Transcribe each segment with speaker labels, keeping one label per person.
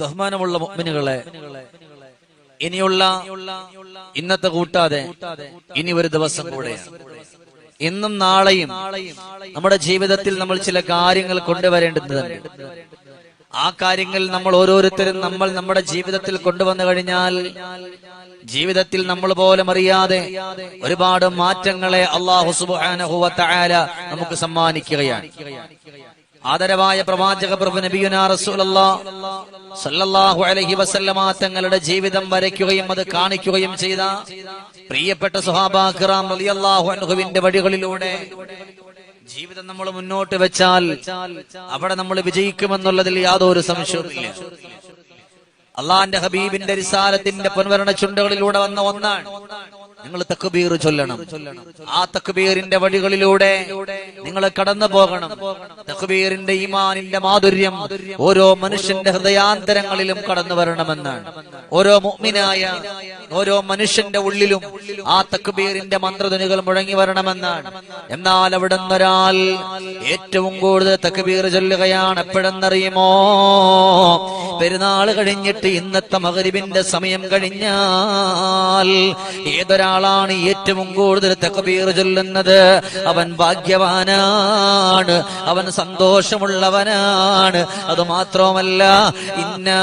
Speaker 1: ബഹുമാനമുള്ള മുഅ്മിനുകളെ ഇനിയുള്ള ഇന്നത്തെ കൂട്ടാതെ ഇനി ഒരു ദിവസം കൂടെ ഇന്നും നാളെയും നമ്മുടെ ജീവിതത്തിൽ നമ്മൾ ചില കാര്യങ്ങൾ കൊണ്ടുവരേണ്ടതുണ്ട്. ആ കാര്യങ്ങൾ നമ്മൾ ഓരോരുത്തരും നമ്മൾ നമ്മുടെ ജീവിതത്തിൽ കൊണ്ടുവന്നു കഴിഞ്ഞാൽ ജീവിതത്തിൽ നമ്മൾ പോലും അറിയാതെ ഒരുപാട് മാറ്റങ്ങളെ അള്ളാഹു സുബ്ഹാനഹു വ തആല നമുക്ക് സമ്മാനിക്കുകയാണ്. ആദരവായ പ്രവാചക പ്രഭു നബിയുനാ സല്ലല്ലാഹു അലൈഹി വസല്ലമ തങ്ങളുടെ ജീവിതം വരയ്ക്കുകയും അത് കാണിക്കുകയും ചെയ്ത പ്രിയപ്പെട്ട സുഹാബാ കിറാം റളിയല്ലാഹു അൻഹുവിന്റെ വഴികളിലൂടെ ജീവിതം നമ്മൾ മുന്നോട്ട് വെച്ചാൽ അവിടെ നമ്മൾ വിജയിക്കുമെന്നുള്ളതിൽ യാതൊരു സംശയവുമില്ല. അള്ളാന്റെ ഹബീബിന്റെ റിസാലത്തിന്റെ പൊൻവരണ ചുണ്ടുകളിലൂടെ വന്ന ഒന്നാണ്. നിങ്ങൾ തക്ബീർ ചൊല്ലണം. ആ തക്ബീറിന്റെ വഴികളിലൂടെ നിങ്ങൾ കടന്നു പോകണം. തക്ബീറിന്റെ ഈമാനിന്റെ മാധുര്യം ഓരോ മനുഷ്യന്റെ ഹൃദയാന്തരങ്ങളിലും കടന്നു വരണമെന്നാണ്. ഓരോ മുഅ്മിനായ ഓരോ മനുഷ്യന്റെ ഉള്ളിലും ആ തക്ബീറിന്റെ മന്ത്രധനികൾ മുഴങ്ങി വരണമെന്നാണ്. എന്നാൽ അവിടെ ഒരാൾ ഏറ്റവും കൂടുതൽ തക്ബീർ ചൊല്ലുകയാണ് എപ്പോഴെന്നറിയുമോ? പെരുന്നാൾ കഴിഞ്ഞിട്ട് ഇന്നത്തെ മകരിവിന്റെ സമയം കഴിഞ്ഞാൽ ഏതൊരാളാണ് ഏറ്റവും കൂടുതൽ തക്ബീർ ചൊല്ലുന്നത്? അവൻ ഭാഗ്യവാനാണ് അവൻ സന്തോഷമുള്ളവനാണ്. അതുമാത്രമല്ല ഇന്നാ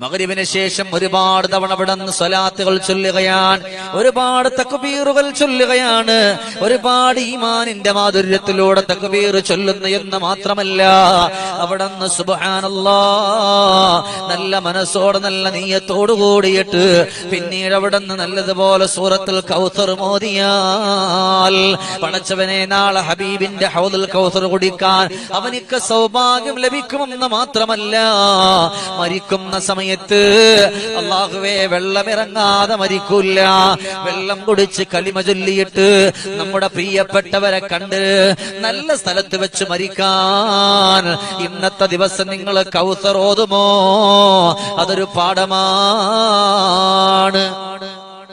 Speaker 1: മകരിബിന് ശേഷം ഒരുപാട് തവണ വിടന്ന് സ്വലാത്തുകൾ ചൊല്ലുകയാണ്. ഒരുപാട് തക്കുപീറുകൾ ചൊല്ലുകയാണ്. ഒരുപാട് ഈമാനിന്റെ മാധുര്യത്തിലൂടെ തക്ബീർ ചൊല്ലുന്നു എന്ന് മാത്രമല്ല അവിടുന്ന് സുബാനല്ലാ നല്ല മനസ്സോടെ നല്ല നീയത്തോടു കൂടിയിട്ട് പിന്നീട് അവിടുന്ന് നല്ലതുപോലെ സൂറത്തിൽ കൗസർ മോദിയാൽ പടച്ചവനെ നാളെ ഹബീബിന്റെ ഹൗദുൽ കൗസർ കുടിക്കാൻ അവനിക്ക് സൗഭാഗ്യം ലഭിക്കുമെന്ന് മാത്രമല്ല മരിക്കുന്ന സമയത്ത് അള്ളാഹുവേ വെള്ളമിറങ്ങാതെ മരിക്കൂല. വെള്ളം കുടിച്ച് കളിമ ചൊല്ലിയിട്ട് നമ്മുടെ പ്രിയപ്പെട്ടവരെ കണ്ട് നല്ല സ്ഥലത്ത് വെച്ച് മരിക്കാൻ. ഇന്നത്തെ ദിവസം നിങ്ങൾ കൗസർ ഓതുമോ? അതൊരു പാഠമാണ്.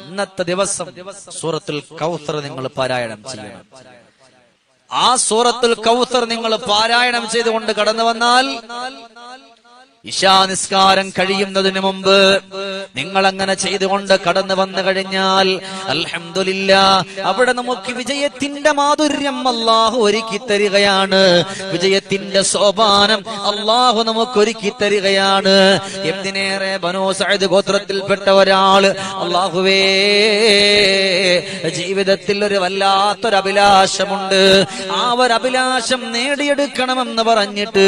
Speaker 1: ഇന്നത്തെ ദിവസം സൂറത്തിൽ കൗസർ നിങ്ങൾ പാരായണം ചെയ്യണം. ആ സൂറത്തിൽ കൗസർ നിങ്ങൾ പാരായണം ചെയ്തുകൊണ്ട് കടന്നു വന്നാൽ ഇശാനിസ്കാരം കഴിയുന്നതിന് മുമ്പ് നിങ്ങൾ അങ്ങനെ ചെയ്തുകൊണ്ട് കടന്നു വന്നു കഴിഞ്ഞാൽ അലഹമില്ല അവിടെ നമുക്ക് വിജയത്തിന്റെ മാധുര്യം അള്ളാഹു ഒരുക്കി തരികയാണ്. വിജയത്തിന്റെ സോപാനം അള്ളാഹു നമുക്ക് ഒരുക്കി തരികയാണ്. എന്തിനേറെ ബനോ ഗോത്രത്തിൽപ്പെട്ട ഒരാൾ അള്ളാഹുവേ ജീവിതത്തിൽ ഒരു വല്ലാത്തൊരു അഭിലാഷമുണ്ട് ആ ഒരു അഭിലാഷം നേടിയെടുക്കണമെന്ന് പറഞ്ഞിട്ട്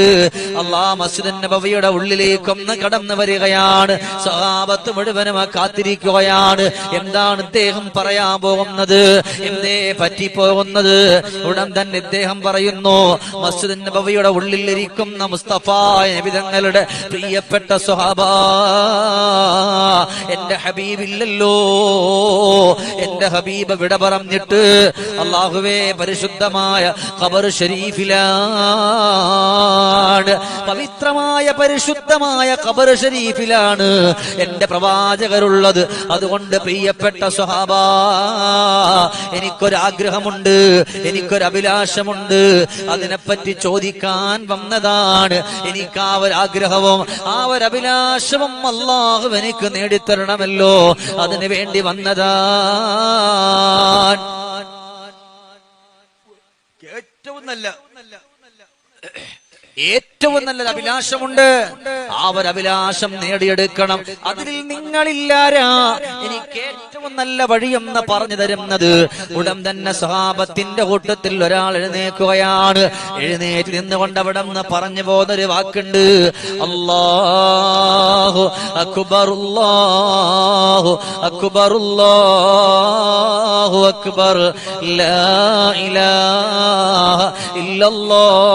Speaker 1: അള്ളാഹ് മസ്ജിദ് നബവിയുടെ ഉള്ളിലേക്കൊന്ന് കടന്നു വരികയാണ്. സഹാബത്ത് മുഴുവനും കാത്തിരിക്കുകയാണ്. എന്താണ് ഇദ്ദേഹം പറയാൻ പോകുന്നത്? എന്തേ പറ്റിപ്പോകുന്നത്? ഉടൻ തന്നെ ഇദ്ദേഹം പറയുന്നു മസ്ജിദ് നബവിയുടെ ഉള്ളിലിരിക്കുന്ന മുസ്തഫ നബിതങ്ങളുടെ പ്രിയപ്പെട്ട സ്വഹാബ എന്റെ ഹബീബില്ലല്ലോ എന്റെ ഹബീബ് വിട പറഞ്ഞിട്ട് അള്ളാഹുവേ പരിശുദ്ധമായ ഖബർ ഷരീഫിലാണ്. പവിത്രമായ പരിശുദ്ധമായ ഖബർ ഷരീഫിലാണ് എന്റെ പ്രവാചകരുള്ളത്. അതുകൊണ്ട് പ്രിയപ്പെട്ട സ്വഹാബ എനിക്കൊരാഗ്രഹമുണ്ട് എനിക്കൊരഭിലാഷമുണ്ട്. അതിനെപ്പറ്റി ചോദിക്കാൻ വന്നതാണ് എനിക്ക് ആ ഒരാഗ്രഹവും ആ ഒരഭിലാഷവും അള്ളാഹു എനിക്ക് നേടിത്തരണമല്ലോ. അതിനു വേണ്ടി വന്നതാണ്.
Speaker 2: ഏറ്റവും നല്ല
Speaker 1: ഏറ്റവും നല്ലൊരു അഭിലാഷമുണ്ട്. ആ ഒരു അഭിലാഷം നേടിയെടുക്കണം. അതിൽ നിങ്ങളില്ലാരാ. എനിക്ക് ഏറ്റവും നല്ല വഴിയെന്ന് പറഞ്ഞു തരുന്നത് ഉടൻ തന്നെ സഹാബത്തിന്റെ കൂട്ടത്തിൽ ഒരാൾ എഴുന്നേക്കുകയാണ് എഴുന്നേറ്റ് നിന്നുകൊണ്ട് അവിടെ നിന്ന് പറഞ്ഞു പോകുന്നൊരു വാക്കുണ്ട്. അല്ലാഹു അക്ബറുല്ലാഹു അക്ബറുല്ലാഹു അക്ബർ. ലാ ഇലാഹ ഇല്ലല്ലാഹു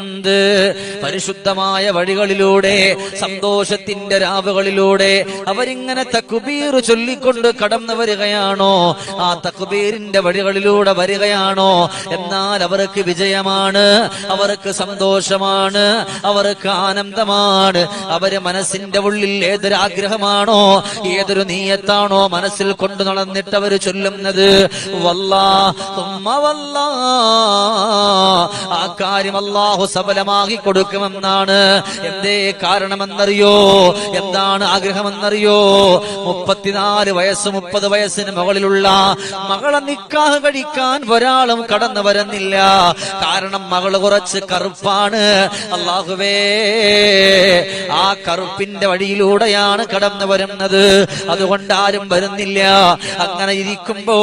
Speaker 1: എന്ത് പരിശുദ്ധമായ വഴികളിലൂടെ സന്തോഷത്തിന്റെ രാവുകളിലൂടെ അവരിങ്ങനെ തക്കുബീർ ചൊല്ലിക്കൊണ്ട് കടന്നു വരികയാണോ? ആ തക്കുബീരിന്റെ വഴികളിലൂടെ വരികയാണോ? എന്നാൽ അവർക്ക് വിജയമാണ് അവർക്ക് സന്തോഷമാണ് അവർക്ക് ആനന്ദമാണ്. അവർ മനസ്സിന്റെ ഉള്ളിൽ ഏതൊരു ആഗ്രഹമാണോ ഏതൊരു നീയത്താണോ മനസ്സിൽ കൊണ്ടു നടന്നിട്ട് അവർ ചൊല്ലുന്നത്? വല്ലാ ആ കാര്യം അള്ളാഹു സഫലമാക്കി കൊടുക്കുമെന്നാണ്. എന്തേ കാരണമെന്നറിയോ? എന്താണ് ആഗ്രഹമെന്നറിയോ? മുപ്പത്തിനാല് വയസ്സ് മുപ്പത് വയസ്സിന് മുകളിലുള്ള മകളെ നിക്കാഹ് കഴിക്കാൻ ഒരാളും കടന്നു വരുന്നില്ല. കാരണം മകൾ കുറച്ച് കറുപ്പാണ്. അള്ളാഹുവേ ആ കറുപ്പിന്റെ വഴിയിലൂടെയാണ് കടന്നു വരുന്നത്. അതുകൊണ്ട് ആരും വരുന്നില്ല. അങ്ങനെ ഇരിക്കുമ്പോ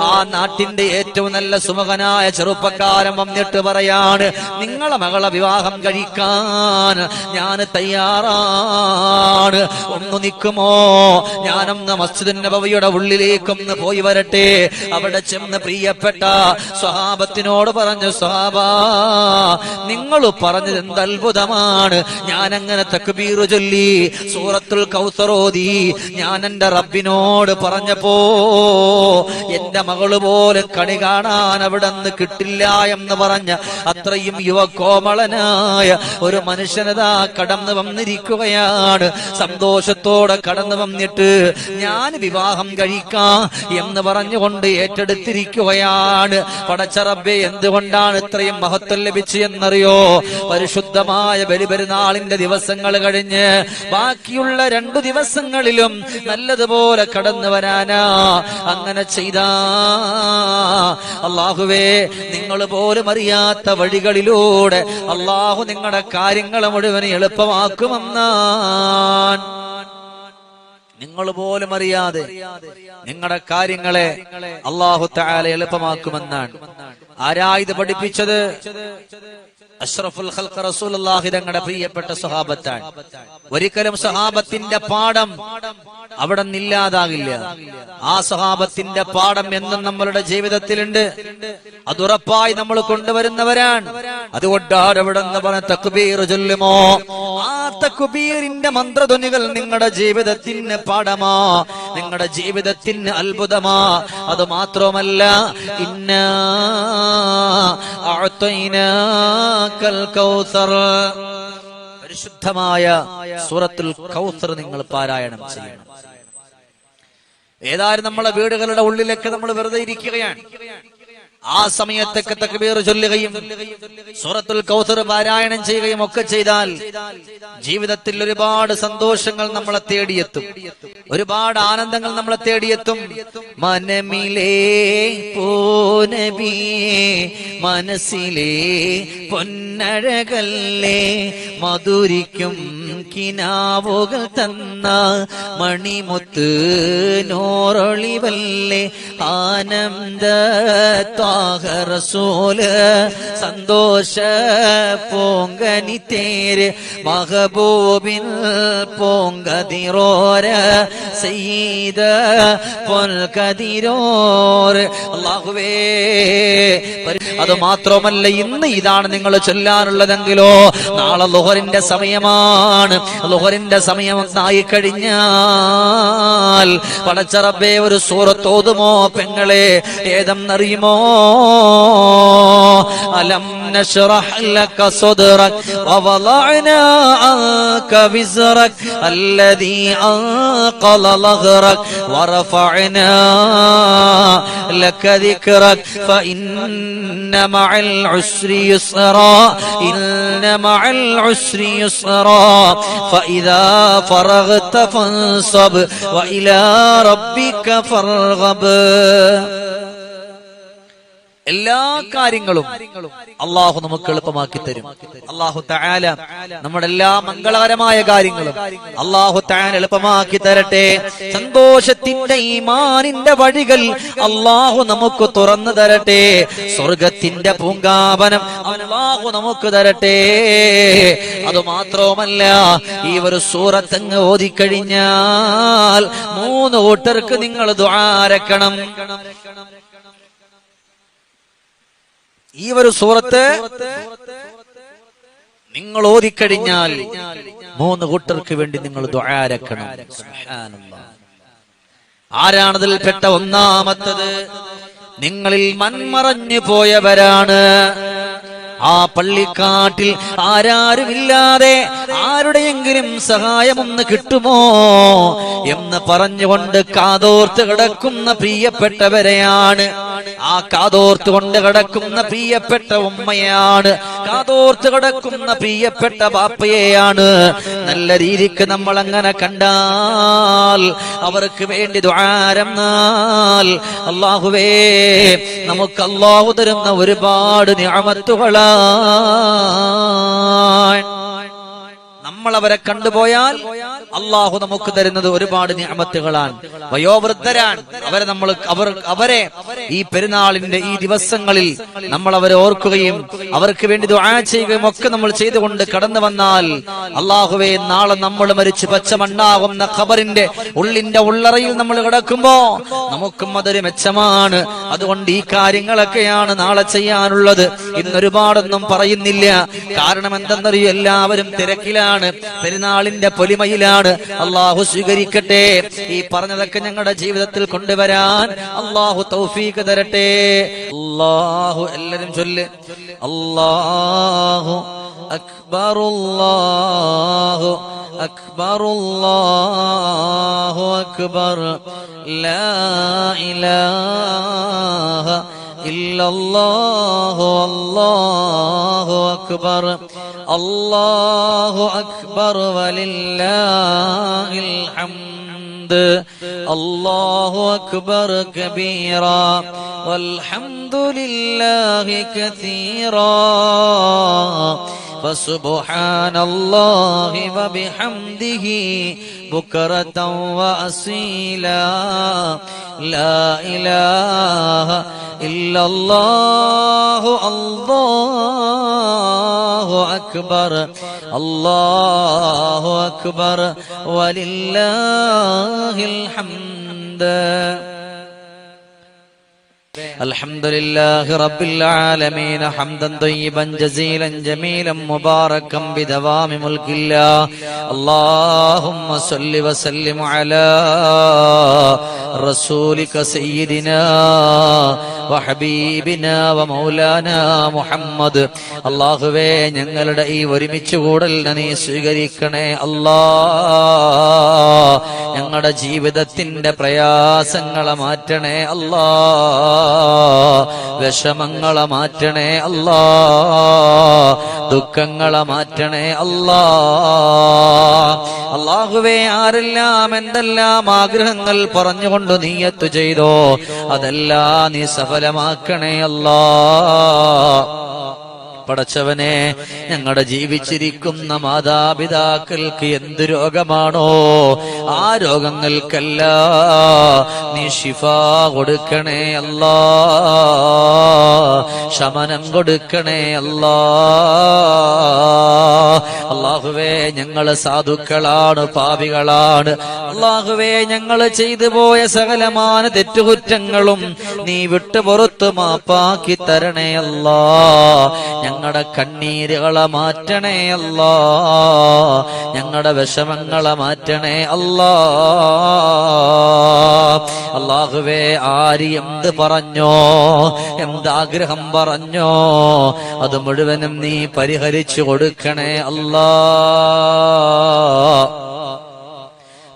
Speaker 1: ആ നാട്ടിന്റെ ഏറ്റവും നല്ല സുമുഖനായ ചെറുപ്പക്കാരൻ വന്നിട്ട് പറയാണ് നിങ്ങളെ മകളെ വിവാഹം കഴിക്കാൻ ഞാൻ തയ്യാറാണ്. ഒന്ന് നിൽക്കുമോ? ഞാനൊന്ന് മസ്ജിദ് നബവിയുടെ ഉള്ളിലേക്കൊന്ന് പോയി വരട്ടെ. അവിടെ ചെന്ന് പ്രിയപ്പെട്ട സ്വഹാബത്തിനോട് പറഞ്ഞു സ്വഹാബ നിങ്ങൾ പറഞ്ഞത് എന്ത് അത്ഭുതമാണ്. ഞാൻ അങ്ങനെ തക്ബീർ ചൊല്ലി സൂറത്തുൽ കൗസറോദി ഞാൻ എന്റെ റബ്ബിനോട് പറഞ്ഞപ്പോ എന്റെ മകൾ പോലെ കണി കാണാൻ അവിടെ നിന്ന് കിട്ടില്ല എന്ന് പറഞ്ഞ അത്രയും യുവകോമളനായ ഒരു മനുഷ്യനതാ കടന്നു വന്നിരിക്കുകയാണ്. സന്തോഷത്തോടെ കടന്നു വന്നിട്ട് ഞാൻ വിവാഹം കഴിക്കാം എന്ന് പറഞ്ഞുകൊണ്ട് ഏറ്റെടുത്തിരിക്കുകയാണ്. പടച്ചറബെ എന്തുകൊണ്ടാണ് ഇത്രയും മഹത്വം ലഭിച്ചു എന്നറിയോ? പരിശുദ്ധമായ ബലിപെരുന്നാളിന്റെ ദിവസങ്ങൾ കഴിഞ്ഞ് ബാക്കിയുള്ള രണ്ടു ദിവസങ്ങളിലും നല്ലതുപോലെ കടന്നു വരാനാ അങ്ങനെ ചെയ്താ. അള്ളാഹുവേ നിങ്ങൾ പോലും അറിയാത്ത വഴികളിലൂടെ അള്ളാഹു നിങ്ങളുടെ കാര്യങ്ങൾ മുഴുവൻ എളുപ്പമാക്കുമെന്നാൻ നിങ്ങൾ പോലും അറിയാതെ നിങ്ങളുടെ കാര്യങ്ങളെ അള്ളാഹു താല എളുപ്പമാക്കുമെന്നാണ്. ആരാ ഇത് പഠിപ്പിച്ചത്? അഷ്റഫുൽ ഖൽഖ റസൂലുള്ളാഹി തങ്ങളുടെ പ്രിയപ്പെട്ട സ്വഹാബത്താണ്. ഒരിക്കലും സ്വഹാബത്തിന്റെ പാഠം അവിടെ നിന്നില്ലാതാകില്ല ആ സ്വഹാബത്തിന്റെ പാഠം എന്നും നമ്മളുടെ ജീവിതത്തിലുണ്ട്. അത് ഉറപ്പായി നമ്മൾ കൊണ്ടുവരുന്നവരാണ്. അതുകൊണ്ട് ആരവിടെ പറഞ്ഞ തക്ബീർ ചൊല്ലുമോ? ആ തക്ബീറിന്റെ മന്ത്രധ്വനികൾ നിങ്ങളുടെ ജീവിതത്തിന് പാഠമാ. നിങ്ങളുടെ ജീവിതത്തിന് അത്ഭുതമാ. അത് മാത്രമല്ല ഇന്ന പരിശുദ്ധമായ സൂറത്തുൽ കൗസർ നിങ്ങൾ പാരായണം ചെയ്യണം. ഏതായാലും നമ്മളെ വീടുകളുടെ ഉള്ളിലൊക്കെ നമ്മൾ വെറുതെ ഇരിക്കുകയാണ്. ആ സമയത്തൊക്കെ തക്ബീർ ചൊല്ലുകയും സൂറത്തുൽ കൗസർ പാരായണം ചെയ്യുകയും ഒക്കെ ചെയ്താൽ ജീവിതത്തിൽ ഒരുപാട് സന്തോഷങ്ങൾ നമ്മളെ തേടിയെത്തും. ഒരുപാട് ആനന്ദങ്ങൾ നമ്മളെ തേടിയെത്തും. മനമിലേ പോനബിയേ മനസ്സിലേ പൊന്നഴകല്ലേ മധുരിക്കും കിനാവുകൾ തന്ന മണിമുത്ത് നോറൊളിവല്ലേ ആനന്ദ ത്വാഹറസൂൽ സന്തോഷ പോങ്കനി തേര് മഹബൂബിൻ പോങ്കതിരോര സയ്യിദ പൊൽകതിരോർ. അല്ലാഹുവേ അത് മാത്രമല്ല ഇന്ന് ഇതാണ് നിങ്ങൾ ചൊല്ലാനുള്ളതെങ്കിലോ നാളെ ലുഹറിന്റെ സമയമാണ്. ലുഹറിന്റെ സമയം ആയി കഴിഞ്ഞാൽ പടച്ചറബേ ഒരു സൂറത്തോതുമോ പെങ്ങളെ? ഏതെന്നറിയുമോ? അലം نشرح لك صدرك ووضعنا عنك وزرك الذي أنقل ظهرك ورفعنا لك ذكرك فإن مع العسر يسرا إن مع العسر يسرا. فإذا فرغت فانصب وإلى ربك فارغب. എല്ലാ കാര്യങ്ങളും അള്ളാഹു നമുക്ക് എളുപ്പമാക്കി തരും. അള്ളാഹു തആല നമ്മുടെ എല്ലാ മംഗളകരമായ കാര്യങ്ങളും അള്ളാഹു താൻ എളുപ്പമാക്കി തരട്ടെ. സന്തോഷത്തിന്റെ ഈമാനിന്റെ വഴികൾ അള്ളാഹു നമുക്ക് തുറന്നു തരട്ടെ. സ്വർഗത്തിന്റെ പൂങ്കാപനം അള്ളാഹു നമുക്ക് തരട്ടെ. അത് മാത്രവുമല്ല ഈ ഒരു സൂറത്തങ്ങ് ഓതിക്കഴിഞ്ഞാൽ മൂന്ന് കൂട്ടർക്ക് നിങ്ങൾ ദ്വാരക്കണം ഈ ഒരു സൂറത്ത് നിങ്ങൾ ഓതിക്കഴിഞ്ഞാൽ മൂന്ന് കൂട്ടർക്ക് വേണ്ടി നിങ്ങൾ ദ്വാരക്കണം സുബ്ഹാനല്ലാഹ്. ആരാണതിൽ പെട്ട ഒന്നാമത്തത്? നിങ്ങളിൽ മൺമറഞ്ഞു പോയവരാണ്. ആ പള്ളിക്കാട്ടിൽ ആരാരുമില്ലാതെ ആരുടെയെങ്കിലും സഹായമൊന്ന് കിട്ടുമോ എന്ന് പറഞ്ഞുകൊണ്ട് കാതോർത്ത് കിടക്കുന്ന പ്രിയപ്പെട്ടവരെയാണ്. ആ കാതോർത്ത് കൊണ്ട് കിടക്കുന്ന പ്രിയപ്പെട്ട ഉമ്മയാണ്. കാതോർത്ത് കിടക്കുന്ന പ്രിയപ്പെട്ട ബാപ്പയെയാണ്. നല്ല രീതിക്ക് നമ്മൾ അങ്ങനെ കണ്ടാൽ അവർക്ക് വേണ്ടി ദ്വാരം അള്ളാഹുവേ നമുക്ക് അള്ളാഹു തരുന്ന ഒരുപാട് നമ്മൾ അവരെ കണ്ടുപോയാൽ അള്ളാഹു നമുക്ക് തരുന്നത് ഒരുപാട് ഞാമത്തുകളാണ് വയോവൃദ്ധരാണ്. അവരെ നമ്മൾ അവർ അവരെ ഈ പെരുന്നാളിന്റെ ഈ ദിവസങ്ങളിൽ നമ്മൾ അവരെ ഓർക്കുകയും അവർക്ക് വേണ്ടി ദുആ ചെയ്യുകയും ഒക്കെ നമ്മൾ ചെയ്തുകൊണ്ട് കടന്നു വന്നാൽ അള്ളാഹുവെ നാളെ നമ്മൾ മരിച്ചു പച്ചമണ്ണാകുന്ന ഖബറിന്റെ ഉള്ളിന്റെ ഉള്ളറയിൽ നമ്മൾ കിടക്കുമ്പോ നമുക്കും അതൊരു മെച്ചമാണ്. അതുകൊണ്ട് ഈ കാര്യങ്ങളൊക്കെയാണ് നാളെ ചെയ്യാനുള്ളത്. ഇന്നൊരുപാടൊന്നും പറയുന്നില്ല. കാരണം എന്തെന്നറിയോ? എല്ലാവരും തിരക്കിലാണ്. പെരുന്നാളിന്റെ പൊലിമയിലാണ്. അള്ളാഹു സ്വീകരിക്കട്ടെ ഈ പറഞ്ഞതൊക്കെ ഞങ്ങളുടെ ജീവിതത്തിൽ കൊണ്ടുവരാൻ അള്ളാഹു തൗഫീക്ക് തരട്ടെ അള്ളാഹു എല്ലാരും ചൊല്ല് അള്ളാഹു അക്ബർ അല്ലാഹു أكبر الله أكبر لا إله إلا الله الله أكبر. الله أكبر ولله الحمد. الله أكبر كبيرا والحمد لله كثيرا. فسبحان الله وبحمده بكرة وأصيلا. لا إله إلا الله الله أكبر الله أكبر ولله الحمد الحمد لله رب العالمين حمدا طيبا جزيلا جميلا مباركا بدوام ملك الله اللهم صل وسلم على رسولك سيدنا വഹബീബിന മൗലാന മുഹമ്മദ്. അള്ളാഹുവേ ഞങ്ങളുടെ ഈ ഒരുമിച്ച് കൂടലിനെ നീ സ്വീകരിക്കണേ അല്ലാ. ഞങ്ങളുടെ ജീവിതത്തിന്റെ പ്രയാസങ്ങളെ മാറ്റണേ അല്ലാ. വിഷമങ്ങളെ മാറ്റണേ അല്ലാ. ദുഃഖങ്ങളെ മാറ്റണേ അല്ലാ. അള്ളാഹുവേ ആരെല്ലാം എന്തെല്ലാം ആഗ്രഹങ്ങൾ പറഞ്ഞുകൊണ്ട് നീയത്തു ചെയ്തോ അതെല്ലാം നീ സഫ സഫലമാക്കണേ അല്ലാ പടച്ചവനെ ഞങ്ങളുടെ ജീവിച്ചിരിക്കുന്ന മാതാപിതാക്കൾക്ക് എന്ത് രോഗമാണോ ആ രോഗങ്ങൾക്കല്ല നീ ഷിഫ കൊടുക്കണേ അല്ലാ. ശമനം കൊടുക്കണേ അല്ലാ. അള്ളാഹുവേ ഞങ്ങൾ സാധുക്കളാണ് പാവികളാണ് അള്ളാഹുവേ ഞങ്ങൾ ചെയ്തു പോയ സകലമാന തെറ്റുകുറ്റങ്ങളും നീ വിട്ടു പുറത്ത് മാപ്പാക്കി തരണേ അല്ലാ. ഞങ്ങളുടെ കണ്ണീരുകളെ മാറ്റണേ അല്ലാ. ഞങ്ങളുടെ വിഷമങ്ങളെ മാറ്റണേ അല്ലാ. അള്ളാഹുവേ ആര് എന്ത് പറഞ്ഞോ എന്താഗ്രഹം പറഞ്ഞോ അത് മുഴുവനും നീ പരിഹരിച്ചു കൊടുക്കണേ അല്ലാ.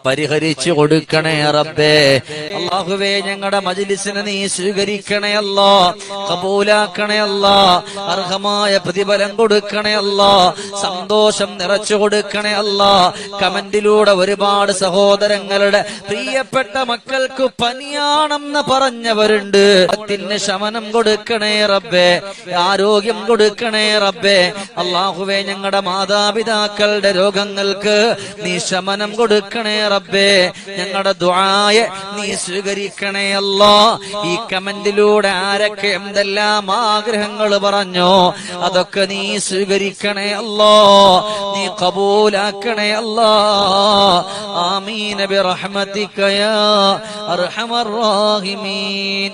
Speaker 1: പരിഹരിച്ചു കൊടുക്കണേ റബ്ബേ. അള്ളാഹുവേ ഞങ്ങളുടെ മജിലിസിനെ നീ സ്വീകരിക്കണേ അല്ലോ. കബൂലാക്കണേ അല്ലോ. അർഹമായ പ്രതിഫലം കൊടുക്കണേ അല്ലോ. സന്തോഷം നിറച്ചു കൊടുക്കണേ അല്ലോ. കമന്റിലൂടെ ഒരുപാട് സഹോദരങ്ങളുടെ പ്രിയപ്പെട്ട മക്കൾക്ക് പനിയാണെന്ന് പറഞ്ഞവരുണ്ട്. അതിന് ശമനം കൊടുക്കണേ റബ്ബേ. ആരോഗ്യം കൊടുക്കണേ റബ്ബേ. അള്ളാഹുവേ ഞങ്ങളുടെ മാതാപിതാക്കളുടെ രോഗങ്ങൾക്ക് നീ ശമനം കൊടുക്കണേ റബ്ബേ ഞങ്ങളുടെ ദുആയെ നീ സ്വീകരിക്കണേ അല്ലോ. ഈ കമന്റിലൂടെ ആരൊക്കെ എന്തെല്ലാം ആഗ്രഹങ്ങൾ പറഞ്ഞോ അതൊക്കെ നീ സ്വീകരിക്കണേ അല്ലോ. നീ കബൂലാക്കണേ അല്ലോ. ബിറഹ്മതിക യാ അർഹമർ റാഹിമീൻ.